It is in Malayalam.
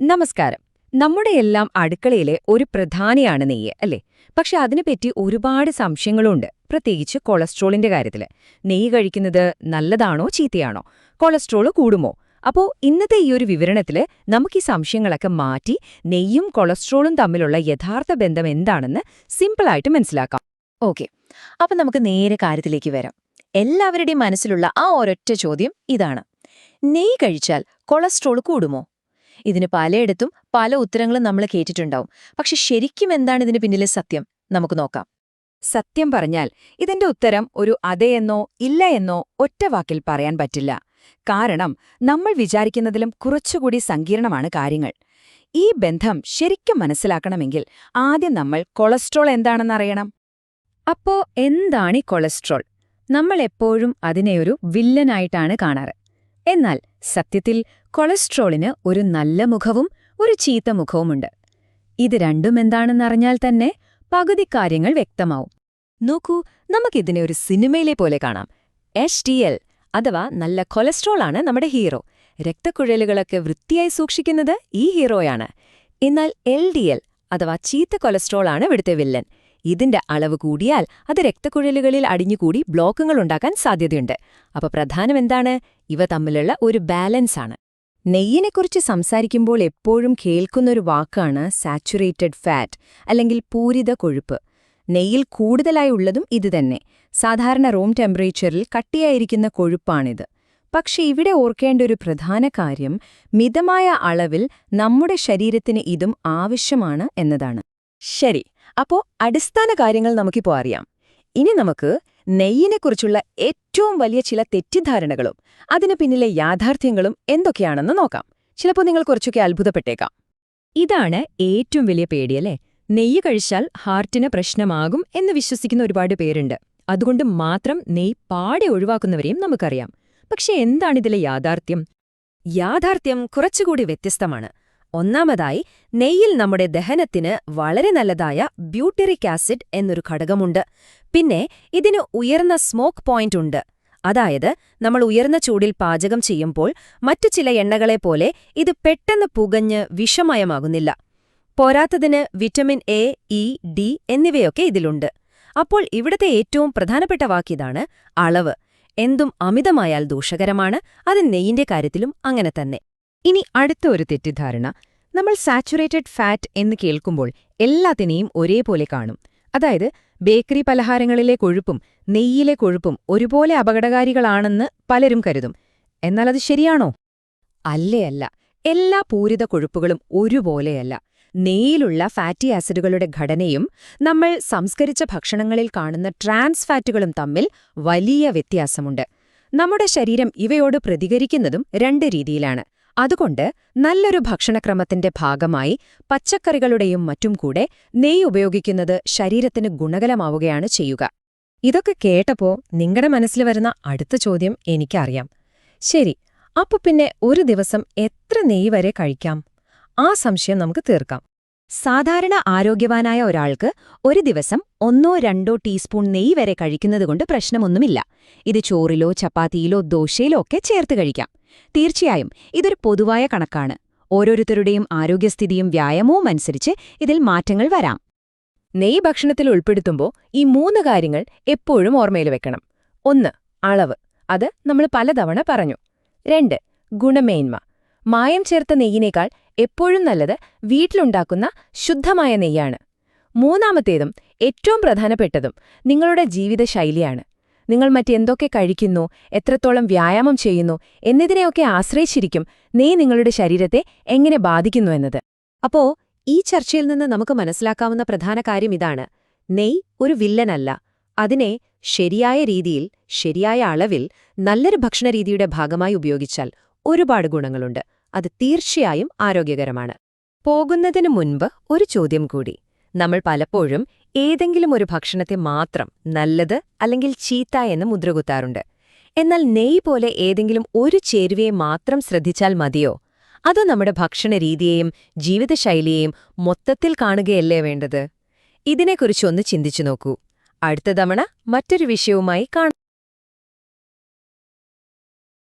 നമസ്കാരം. നമ്മുടെ എല്ലാം അടുക്കളയിലെ ഒരു പ്രധാനിയാണ് നെയ്യ് അല്ലേ? പക്ഷെ അതിനെപ്പറ്റി ഒരുപാട് സംശയങ്ങളുണ്ട് പ്രത്യേകിച്ച് കൊളസ്ട്രോളിന്റെ കാര്യത്തിൽ. നെയ്യ് കഴിക്കുന്നത് നല്ലതാണോ ചീത്തയാണോ? കൊളസ്ട്രോൾ കൂടുമോ? അപ്പോ ഇന്നത്തെ ഈ ഒരു വിവരണത്തിൽ നമുക്ക് ഈ സംശയങ്ങളൊക്കെ മാറ്റി നെയ്യും കൊളസ്ട്രോളും തമ്മിലുള്ള യഥാർത്ഥ ബന്ധം എന്താണെന്ന് സിമ്പിളായിട്ട് മനസ്സിലാക്കാം. ഓക്കെ. അപ്പൊ നമുക്ക് നേരെ കാര്യത്തിലേക്ക് വരാം. എല്ലാവരുടെയും മനസ്സിലുള്ള ആ ഒരൊറ്റ ചോദ്യം ഇതാണ്. നെയ്യ് കഴിച്ചാൽ കൊളസ്ട്രോൾ കൂടുമോ? ഇതിന് പലയിടത്തും പല ഉത്തരങ്ങളും നമ്മൾ കേട്ടിട്ടുണ്ടാവും. പക്ഷെ ശരിക്കും എന്താണ് ഇതിന് പിന്നിലെ സത്യം? നമുക്ക് നോക്കാം. സത്യം പറഞ്ഞാൽ ഇതിന്റെ ഉത്തരം ഒരു അതെയെന്നോ ഇല്ല എന്നോ ഒറ്റ വാക്കിൽ പറയാൻ പറ്റില്ല. കാരണം നമ്മൾ വിചാരിക്കുന്നതിലും കുറച്ചുകൂടി സങ്കീർണമാണ് കാര്യങ്ങൾ. ഈ ബന്ധം ശരിക്കും മനസ്സിലാക്കണമെങ്കിൽ ആദ്യം നമ്മൾ കൊളസ്ട്രോൾ എന്താണെന്നറിയണം അപ്പോ എന്താണ് ഈ കൊളസ്ട്രോൾ? നമ്മൾ എപ്പോഴും അതിനെ ഒരു വില്ലനായിട്ടാണ് കാണാറ്. എന്നാൽ സത്യത്തിൽ കൊളസ്ട്രോളിന് ഒരു നല്ല മുഖവും ഒരു ചീത്ത മുഖവുമുണ്ട്. ഇത് രണ്ടും എന്താണെന്നറിഞ്ഞാൽ തന്നെ പകുതി കാര്യങ്ങൾ വ്യക്തമാവും. നോക്കൂ നമുക്കിതിനെ ഒരു സിനിമയിലെ പോലെ കാണാം. എച്ച് ടി എൽ അഥവാ നല്ല കൊളസ്ട്രോൾ ആണ് നമ്മുടെ ഹീറോ. രക്തക്കുഴലുകളൊക്കെ വൃത്തിയായി സൂക്ഷിക്കുന്നത് ഈ ഹീറോയാണ്. എന്നാൽ എൽ ഡി എൽ അഥവാ ചീത്ത കൊളസ്ട്രോൾ ആണ് ഇവിടുത്തെ വില്ലൻ. ഇതിന്റെ അളവ് കൂടിയാൽ അത് രക്തക്കുഴലുകളിൽ അടിഞ്ഞുകൂടി ബ്ലോക്കുകൾ ഉണ്ടാക്കാൻ സാധ്യതയുണ്ട്. അപ്പൊ പ്രധാനം എന്താണ്? ഇവ തമ്മിലുള്ള ഒരു ബാലൻസ് ആണ്. നെയ്യിനെക്കുറിച്ച് സംസാരിക്കുമ്പോൾ എപ്പോഴും കേൾക്കുന്നൊരു വാക്കാണ് സാച്ചുറേറ്റഡ് ഫാറ്റ് അല്ലെങ്കിൽ പൂരിത കൊഴുപ്പ്. നെയ്യിൽ കൂടുതലായി ഉള്ളതും ഇതുതന്നെ സാധാരണ റൂം ടെമ്പറേച്ചറിൽ കട്ടിയായിരിക്കുന്ന കൊഴുപ്പാണിത്. പക്ഷെ ഇവിടെ ഓർക്കേണ്ട ഒരു പ്രധാന കാര്യം മിതമായ അളവിൽ നമ്മുടെ ശരീരത്തിന് ഇതും ആവശ്യമാണ് എന്നതാണ്. ശരി അപ്പോ അടിസ്ഥാന കാര്യങ്ങൾ നമുക്കിപ്പോൾ അറിയാം. ഇനി നമുക്ക് നെയ്യിനെക്കുറിച്ചുള്ള ഏറ്റവും വലിയ ചില തെറ്റിദ്ധാരണകളും അതിനു പിന്നിലെ യാഥാർത്ഥ്യങ്ങളും എന്തൊക്കെയാണെന്ന് നോക്കാം. ചിലപ്പോൾ നിങ്ങൾ കുറച്ചൊക്കെ അത്ഭുതപ്പെട്ടേക്കാം. ഇതാണ് ഏറ്റവും വലിയ പേടിയല്ലേ? നെയ്യ് കഴിച്ചാൽ ഹാർട്ടിന് പ്രശ്നമാകും എന്ന് വിശ്വസിക്കുന്ന ഒരുപാട് പേരുണ്ട്. അതുകൊണ്ട് മാത്രം നെയ് പാടെ ഒഴിവാക്കുന്നവരെയും നമുക്കറിയാം. പക്ഷെ എന്താണിതിലെ യാഥാർത്ഥ്യം? യാഥാർത്ഥ്യം കുറച്ചുകൂടി വ്യത്യസ്തമാണ്. ഒന്നാമതായി നെയ്യിൽ നമ്മുടെ ദഹനത്തിന് വളരെ നല്ലതായ ബ്യൂട്ടറിക് ആസിഡ് എന്നൊരു ഘടകമുണ്ട്. പിന്നെ ഇതിന് ഉയർന്ന സ്മോക്ക് പോയിന്റ് ഉണ്ട്. അതായത് നമ്മൾ ഉയർന്ന ചൂടിൽ പാചകം ചെയ്യുമ്പോൾ മറ്റു ചില എണ്ണകളെപ്പോലെ ഇത് പെട്ടെന്ന് പുകഞ്ഞ് വിഷമയമാകുന്നില്ല. പോരാത്തതിന് വിറ്റമിൻ എ ഇ ഡി എന്നിവയൊക്കെ ഇതിലുണ്ട്. അപ്പോൾ ഇവിടത്തെ ഏറ്റവും പ്രധാനപ്പെട്ട വാക്കിതാണ് അളവ്. എന്തും അമിതമായാൽ ദോഷകരമാണ്. അത് നെയ്യിന്റെ കാര്യത്തിലും അങ്ങനെ തന്നെ. ഇനി അടുത്ത ഒരു തെറ്റിദ്ധാരണ. നമ്മൾ സാച്ചുറേറ്റഡ് ഫാറ്റ് എന്ന് കേൾക്കുമ്പോൾ എല്ലാത്തിനെയും ഒരേപോലെ കാണും. അതായത് ബേക്കറി പലഹാരങ്ങളിലെ കൊഴുപ്പും നെയ്യിലെ കൊഴുപ്പും ഒരുപോലെ അപകടകാരികളാണെന്ന് പലരും കരുതും. എന്നാൽ അത് ശരിയാണോ? അല്ലേ അല്ല എല്ലാ പൂരിത കൊഴുപ്പുകളും ഒരുപോലെയല്ല. നെയ്യിലുള്ള ഫാറ്റി ആസിഡുകളുടെ ഘടനയും നമ്മൾ സംസ്കരിച്ച ഭക്ഷണങ്ങളിൽ കാണുന്ന ട്രാൻസ് ഫാറ്റുകളും തമ്മിൽ വലിയ വ്യത്യാസമുണ്ട്. നമ്മുടെ ശരീരം ഇവയോട് പ്രതികരിക്കുന്നതും രണ്ട് രീതിയിലാണ്. അതുകൊണ്ട് നല്ലൊരു ഭക്ഷണക്രമത്തിന്റെ ഭാഗമായി പച്ചക്കറികളുടെയും മറ്റും കൂടെ നെയ്യ് ഉപയോഗിക്കുന്നത് ശരീരത്തിന് ഗുണകരമാവുകയാണ് ചെയ്യുക. ഇതൊക്കെ കേട്ടപ്പോ നിങ്ങളുടെ മനസ്സിൽ വരുന്ന അടുത്ത ചോദ്യം എനിക്കറിയാം. ശരി അപ്പൊ പിന്നെ ഒരു ദിവസം എത്ര നെയ്യ് വരെ കഴിക്കാം? ആ സംശയം നമുക്ക് തീർക്കാം. സാധാരണ ആരോഗ്യവാനായ ഒരാൾക്ക് ഒരു ദിവസം ഒന്നോ രണ്ടോ ടീസ്പൂൺ നെയ്യ് വരെ കഴിക്കുന്നതുകൊണ്ട് പ്രശ്നമൊന്നുമില്ല. ഇത് ചോറിലോ ചപ്പാത്തിയിലോ ദോശയിലോ ഒക്കെ ചേർത്ത് കഴിക്കാം. തീർച്ചയായും ഇതൊരു പൊതുവായ കണക്കാണ്. ഓരോരുത്തരുടെയും ആരോഗ്യസ്ഥിതിയും വ്യായാമവും അനുസരിച്ച് ഇതിൽ മാറ്റങ്ങൾ വരാം. നെയ് ഭക്ഷണത്തിൽ ഉൾപ്പെടുത്തുമ്പോൾ ഈ മൂന്ന് കാര്യങ്ങൾ എപ്പോഴും ഓർമ്മയിൽ വെക്കണം. ഒന്ന് അളവ്. അത് നമ്മൾ പലതവണ പറഞ്ഞു. രണ്ട് ഗുണമേന്മ. മായം ചേർത്ത നെയ്യിനേക്കാൾ എപ്പോഴും നല്ലത് വീട്ടിലുണ്ടാക്കുന്ന ശുദ്ധമായ നെയ്യാണ്. മൂന്നാമത്തേതും ഏറ്റവും പ്രധാനപ്പെട്ടതും നിങ്ങളുടെ ജീവിതശൈലിയാണ്. നിങ്ങൾ മറ്റെന്തൊക്കെ കഴിക്കുന്നു എത്രത്തോളം വ്യായാമം ചെയ്യുന്നു എന്നതിനെയൊക്കെ ആശ്രയിച്ചിരിക്കും നെയ് നിങ്ങളുടെ ശരീരത്തെ എങ്ങനെ ബാധിക്കുന്നു എന്നത്. അപ്പോ ഈ ചർച്ചയിൽ നിന്ന് നമുക്ക് മനസ്സിലാക്കാവുന്ന പ്രധാന കാര്യം ഇതാണ്. നെയ് ഒരു വില്ലനല്ല. അതിനെ ശരിയായ രീതിയിൽ ശരിയായ അളവിൽ നല്ലൊരു ഭക്ഷണരീതിയുടെ ഭാഗമായി ഉപയോഗിച്ചാൽ ഒരുപാട് ഗുണങ്ങളുണ്ട്. അത് തീർച്ചയായും ആരോഗ്യകരമാണ്. പോകുന്നതിനു മുൻപ് ഒരു ചോദ്യം കൂടി. നമ്മൾ പലപ്പോഴും ഏതെങ്കിലും ഒരു ഭക്ഷണത്തെ മാത്രം നല്ലത് അല്ലെങ്കിൽ ചീത്ത എന്ന് മുദ്രകുത്താറുണ്ട്. എന്നാൽ നെയ് പോലെ ഏതെങ്കിലും ഒരു ചേരുവയെ മാത്രം ശ്രദ്ധിച്ചാൽ മതിയോ? അതോ നമ്മുടെ ഭക്ഷണരീതിയെയും ജീവിതശൈലിയെയും മൊത്തത്തിൽ കാണുകയല്ലേ വേണ്ടത്? ഇതിനെക്കുറിച്ചൊന്ന് ചിന്തിച്ചു നോക്കൂ. അടുത്ത തവണ മറ്റൊരു വിഷയവുമായി കാണാം.